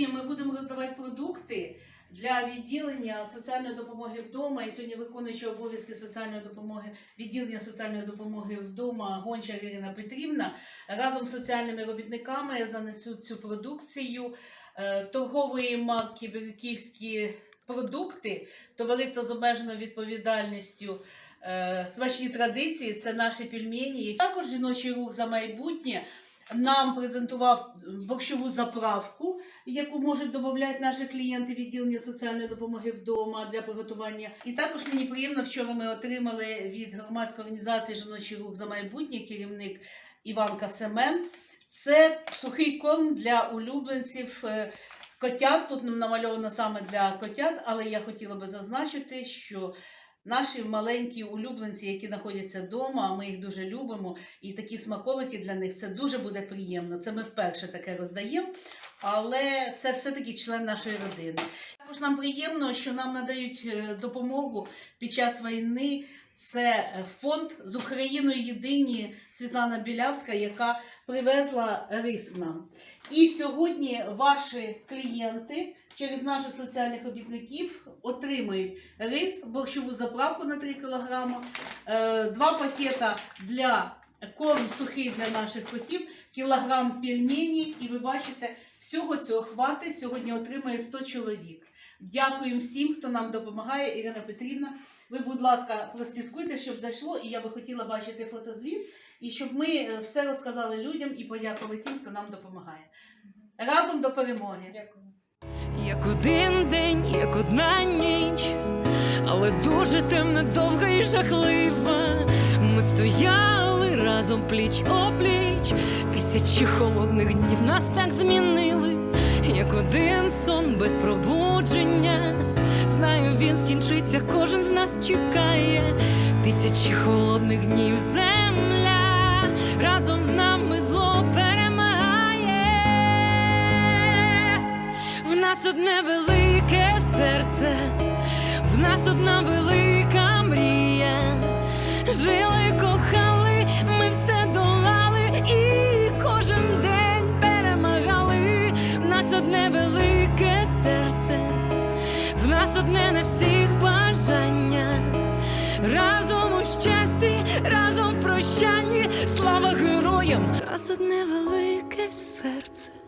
Сьогодні ми будемо роздавати продукти для відділення соціальної допомоги вдома. І сьогодні виконуючи обов'язки соціальної допомоги, відділення соціальної допомоги вдома Гончар Ірина Петрівна разом з соціальними робітниками занесуть цю продукцію е, торгової марки Бірюківські продукти, товариство з обмеженою відповідальністю. е, Смачні традиції це наші пельмені. Також жіночий рух за майбутнє нам презентував борщову заправку, яку можуть додати наші клієнти відділення соціальної допомоги вдома для приготування. І також мені приємно, вчора ми отримали від громадської організації Жіночий рух за майбутнє керівник Іванка Семен. Це сухий корм для улюбленців. е, Котят тут намальовано саме для котят, але я хотіла би зазначити, що наші маленькі улюбленці, які знаходяться вдома, ми їх дуже любимо, і такі смаколики для них це дуже буде приємно. Це ми вперше таке роздаємо, але це все-таки член нашої родини. Також нам приємно, що нам надають е, допомогу під час війни. Це е, фонд з Україною єдині Світлана Білявська, яка привезла рис нам. І сьогодні ваші клієнти через наших соціальних робітників отримають рис, борщову заправку на 3 кг, е, два пакета для корм сухий для наших котів, кілограм пельмені, і ви бачите, всього цього хватить. Сьогодні отримує 100 чоловік. Дякуємо всім, хто нам допомагає. Ірина Петрівна, ви, будь ласка, прослідкуйте, щоб дійшло, і я би хотіла бачити фотозвіт, і щоб ми е, все розказали людям і подякували тим, хто нам допомагає. Разом до перемоги! Дякую. Як один день, як одна ніч, але дуже темна, довга і жахлива. Ми стояли разом пліч опліч. Тисячі холодних днів нас так змінили, як один сон без пробудження. Знаю, він скінчиться, кожен з нас чекає. Тисячі холодних днів земля разом з нами зло перемагає. В нас одне велике серце, в нас одна велика мрія. Жили, нас одне велике серце, в нас одне на всіх бажання. Разом у щасті, разом в прощанні, слава героям. В нас одне велике серце.